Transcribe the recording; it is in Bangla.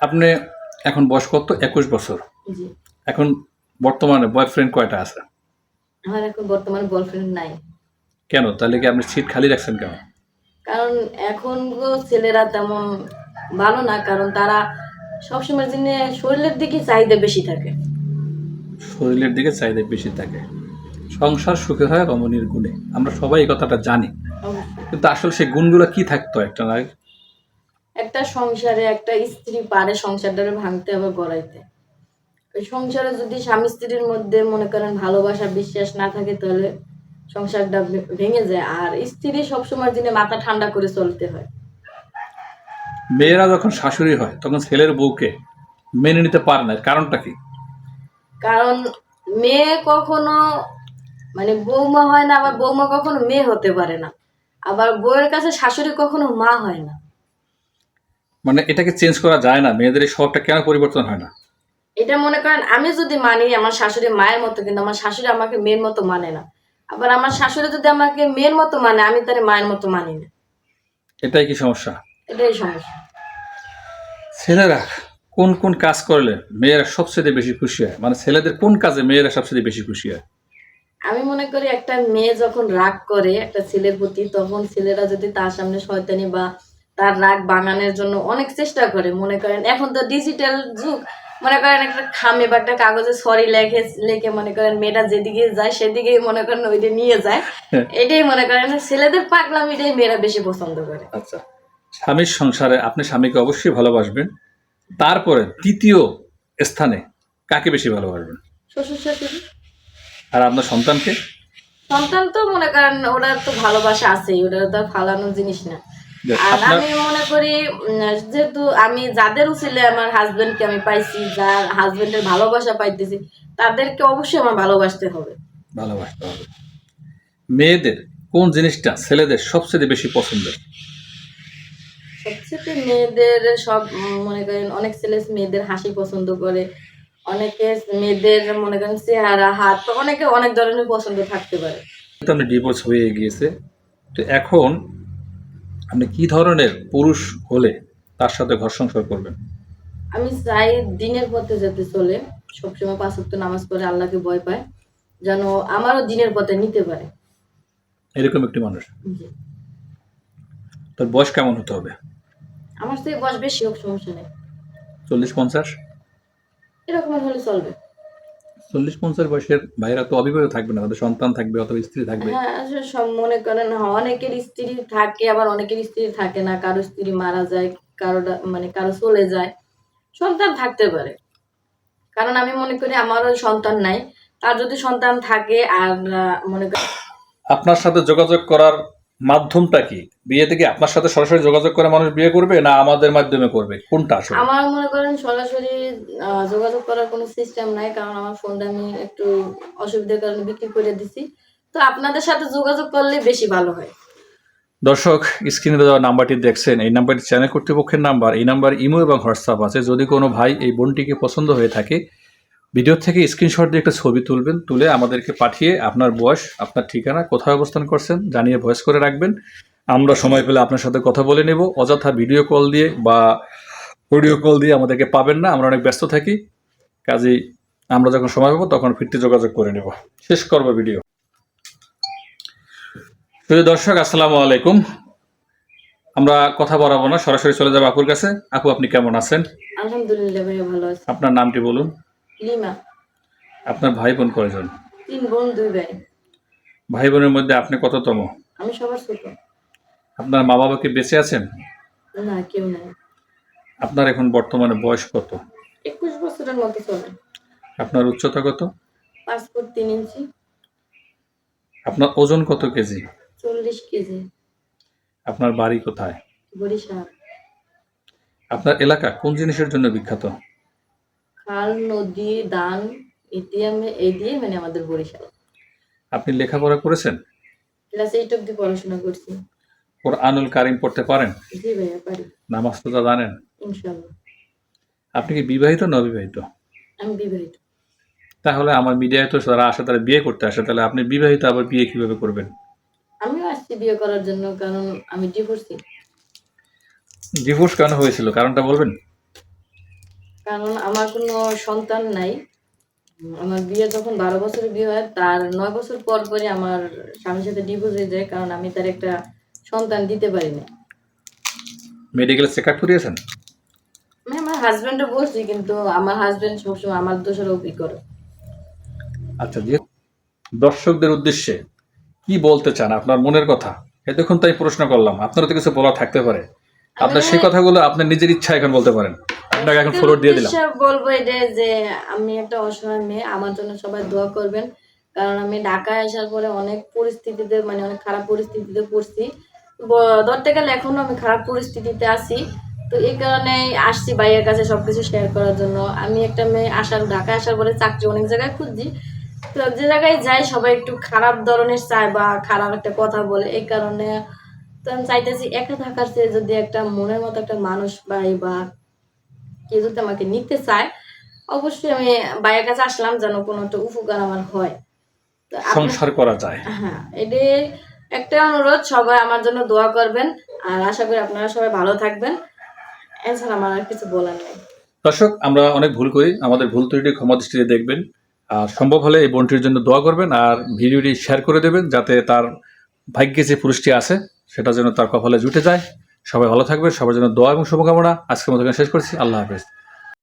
আপনি এখন বয়স কত? একুশ বছর। এখন বর্তমানে বয়ফ্রেন্ড কয়টা আছে? আমার এখন বর্তমানে বয়ফ্রেন্ড নাই। কেন? তাহলে কি আপনি সিট খালি রাখছেন কেন? কারণ এখন ছেলেরা তেমন ভালো না কারণ তারা সবসময় জন্য শরীরের দিকে চাহিদা বেশি থাকে। শরীরের দিকে চাহিদা বেশি থাকে। সংসার সুখে হয় রমণীর গুণে। আমরা সবাই এই কথাটা জানি। কিন্তু আসলে সেই গুণগুলো কি থাকতো একটা নারী একটা সংসারে একটা স্ত্রী পারে সংসারটারে ভাঙতে আবার গড়াইতে ওই সংসারে যদি স্বামী স্ত্রীর মধ্যে মনে করেন ভালোবাসা বিশ্বাস না থাকে তাহলে সংসারটা ভেঙে যায়। আর স্ত্রী সবসময় দিনে মাথা ঠান্ডা করে চলতে হয়। মেয়েরা যখন শাশুড়ি হয় তখন ছেলের বউকে মেনে নিতে পারে না। কারণটা কি? কারণ মেয়ে কখনো মানে বৌমা হয় না আবার বৌমা কখনো মেয়ে হতে পারে না। আবার বউয়ের কাছে শাশুড়ি কখনো মা হয় না। মানে এটাকে চেঞ্জ করা যায় না মেয়েদের এই স্বভাবটা কেন পরিবর্তন হয় না? এটা মনে করেন আমি যদি মানি আমার শাশুড়ি মায়ের মতো কিন্তু আমার শাশুড়ি আমাকে মেয়ের মতো মানে না। আবার আমার শাশুড়ি যদি আমাকে মেয়ের মতো মানে আমি তার মায়ের মতো মানি না। এটাই কি সমস্যা? এটাই সমস্যা। ছেলেরা কোন কোন কাজ করলে মেয়েরা সবচেয়ে বেশি খুশি হয়? মানে ছেলেদের কোন কাজে মেয়েরা সবচেয়ে বেশি খুশি হয়? আমি মনে করি একটা মেয়ে যখন রাগ করে একটা ছেলের প্রতি তখন ছেলেরা যদি তার সামনে শয়তানি বা তার রাগ বাঙানোর জন্য অনেক চেষ্টা করে মনে করেন। এখন তো ডিজিটাল যুগ মনে করেন একটা খামে বা একটা কাগজে সরি লেখে লেখে মনে করেন মেয়েটা যেদিকে যায় সেদিকেই মনে করেন ওইটা নিয়ে যায়। এটাই মনে করেন ছেলেদের পাগলামিটাই মেয়েরা বেশি পছন্দ করে। আচ্ছা স্বামীর সংসারে আপনি স্বামীকে অবশ্যই ভালোবাসবেন। তারপরে তৃতীয় স্থানে কাকে বেশি ভালোবাসবেন? শ্বশুর শাশুড়ি। আর আপনার সন্তানকে? সন্তান তো মনে করেন ওরা তো ভালোবাসা আছেই ওটা তো আর ফালানোর জিনিস না। আর আমি মনে করি যেহেতু আমি যাদের উচিলে আমার হাজবেন্ডকে আমি পাইছি যার হাজবেন্ডের ভালোবাসা পাইতেছি তাদেরকে অবশ্যই আমার ভালোবাসতে হবে। ভালোবাসতে হবে। মেয়েদের কোন জিনিসটা ছেলেদের সবচেয়ে বেশি পছন্দের? সবচেয়ে মেয়েদের সব মনে করেন অনেক ছেলে মেয়েদের হাসি পছন্দ করে অনেকে মেয়েদের মনে করেন চেহারা হাত অনেকে অনেক ধরনের পছন্দ থাকতে পারে। তো ডিভোর্স হয়ে গিয়েছে তো এখন আপনি কি ধরনের পুরুষ হলে তার সাথে ঘর সংসার করবেন? আমি চাই দিনের পথে যেতে চলে সবসময় পাঁচ ওয়াক্ত নামাজ পড়ে আল্লাহকে ভয় পায় যেন আমারও দিনের পথে নিতে পারে। এরকম একটি মানুষ। তার বয়স কেমন হতে হবে? আমার থেকে বয়স বেশি হোক সমস্যা নেই। চল্লিশ পঞ্চাশ? এরকম হলে চলবে। চল্লিশ পঞ্চাশ বয়সের ভাইরা তো অবিবাহিত থাকবে না তাদের সন্তান থাকবে অথবা স্ত্রী থাকবে। হ্যাঁ মনে করেন হ্যাঁ, অনেকের স্ত্রী থাকে আবার অনেকের স্ত্রী থাকে না কারও স্ত্রী মারা যায় কারও মানে কারও চলে যায়। সন্তান থাকতে পারে। কারণ আমি মনে করি আমারও সন্তান নাই। তার যদি সন্তান থাকে আর মনে করেন আপনার সাথে যোগাযোগ করার মাধ্যমটা কি? বিয়ে থেকে আপনার সাথে সরাসরি যোগাযোগ করে মানুষ বিয়ে করবে না আমাদের মাধ্যমে করবে? কোনটা আসলে? আমার মনে করেন সরাসরি যোগাযোগ করার কোনো সিস্টেম নাই কারণ আমার ফোনটা আমি একটু অসুবিধার কারণে বিক্রি করে দিছি। তো আপনাদের সাথে যোগাযোগ করলে বেশি ভালো হয়। দর্শক স্ক্রিনে দেওয়া নাম্বারটি দেখছেন। এই নাম্বারটি চ্যানেল কর্তৃপক্ষের নাম্বার। এই নাম্বার ইমো এবং হোয়াটসঅ্যাপ আছে। যদি কোনো ভাই এই বোনটিকে পছন্দ হয়ে থাকে ভিডিও থেকে স্ক্রিনশট দিয়ে একটা ছবি তুলবেন তুলে আমাদেরকে পাঠিয়ে আপনার বয়স আপনার ঠিকানা কোথায় অবস্থান করছেন জানিয়ে ভয়েস করে রাখবেন। আমরা সময় পেলে আপনার সাথে কথা বলে নেব। অযথা ভিডিও কল দিয়ে বা অডিও কল দিয়ে আমাদেরকে পাবেন না। আমরা অনেক ব্যস্ত থাকি। কাজেই আমরা যখন সময় পাবো তখন ফিরতে যোগাযোগ করে নেব। শেষ করব ভিডিও। প্রিয় দর্শক আসসালামু আলাইকুম। আমরা কথা বলাবো না। সরাসরি চলে যাব আপুর কাছে। আপু আপনি কেমন আছেন? আলহামদুলিল্লাহ ভালো আছি। আপনার নামটি বলুন। লিমা আপনার ভাই বোন কয়জন? তিন বোন দুই ভাই। ভাই বোনের মধ্যে আপনি কততম? আমি সবার ছোট। আপনার মা বাবা কি বেঁচে আছেন? না কেউ নাই। আপনার এখন বর্তমানে বয়স কত? একুশ বছরের মতো চলে। আপনার উচ্চতা কত? পাঁচ ফুট তিন ইঞ্চি। আপনার ওজন কত কেজি? চল্লিশ কেজি। আপনার বাড়ি কোথায়? বরিশাল। আপনার এলাকা কোন জিনিসের জন্য বিখ্যাত? খাল নদী দান ইতিহামে এই দিয়ে মানে আমাদের বরিশাল। আপনি লেখাপড়া করেছেন? ক্লাস এইট অব্দি পড়াশোনা করছি। ওর আনুল কারিম পড়তে পারেন? জি ভাইয়া পারি। নামাজ তোজা জানেন? ইনশাল্লাহ আপনি কি বিবাহিত না অবিবাহিত? আমি বিবাহিত। তাহলে আমার মিডিয়ায় তো যারা আসে তারা বিয়ে করতে আসে তাহলে আপনি বিবাহিত আবার বিয়ে কীভাবে করবেন? আমিও আসছি বিয়ে করার জন্য কারণ আমি ডিভোর্সি ডিভোর্স কেন হয়েছিল? কারণটা বলবেন? কারণ আমার কোনো সন্তান নাই। আমার বিয়ে যখন বারো বছরের বিয়ে হয় তার নয় বছর পর পরে আমার স্বামীর সাথে ডিভোর্স হয়ে যায় কারণ আমি তার একটা সন্তান দিতে পারি না মেডিকেল চেক আপ করিয়েছেন? আমি আমার হাজবেন্ডও বলছি কিন্তু আমার হাজবেন্ড সবসময় আমার দোষারোপই করে। আচ্ছা যে দর্শকদের উদ্দেশ্যে কি বলতে চান? আপনার মনের কথা? এতক্ষণ তাই প্রশ্ন করলাম। আপনার তো কিছু বলা থাকতে পারে। আপনার সেই কথাগুলো আপনার নিজের ইচ্ছা এখন বলতে পারেন। আপনাকে এখন ফলোর দিয়ে দিলাম। বলব এটা যে আমি একটা অসহায় মেয়ে, আমার জন্য সবাই দোয়া করবেন। কারণ আমি ঢাকায় আসার পরে অনেক পরিস্থিতিতে মানে অনেক খারাপ পরিস্থিতিতে পড়ছি। ধরতে গেলে এখনও আমি খারাপ পরিস্থিতিতে আছি। তো এই কারণে আসছি ভাইয়ের কাছে সবকিছু শেয়ার করার জন্য। আমি একটা মেয়ে আসার, ঢাকায় আসার পরে চাকরি অনেক জায়গায় খুঁজছি। তো যে জায়গায় যাই, সবাই একটু খারাপ ধরনের চায় বা খারাপ একটা কথা বলে। এই কারণে তো আমি চাইতেছি একা থাকার চেয়ে যদি একটা মনের মতো একটা মানুষ পাই বা কেউ যদি আমাকে নিতে চায় অবশ্যই আমি বাইরের কাছে আসলাম যেন কোনো একটা উপকার আমার হয়। সংসার করা যায়। হ্যাঁ এটাই একটা অনুরোধ সবাই আমার জন্য দোয়া করবেন। আর আশা করি আপনারা সবাই ভালো থাকবেন। এছাড়া আমার আর কিছু বলার নেই। দর্শক আমরা অনেক ভুল করি আমাদের ভুল ত্রুটি ক্ষমা দৃষ্টিতে দেখবেন। আর সম্ভব হলে এই বোনটির জন্য দোয়া করবেন আর ভিডিওটি শেয়ার করে দেবেন যাতে তার ভাগ্যে যে পুরুষটি আছে সেটা যেন তার কপালে জুটে যায়। সবাই ভালো থাকবে সবার জন্য দোয়া এবং শুভকামনা। আজকের মতো শেষ করছি। আল্লাহ হাফেজ।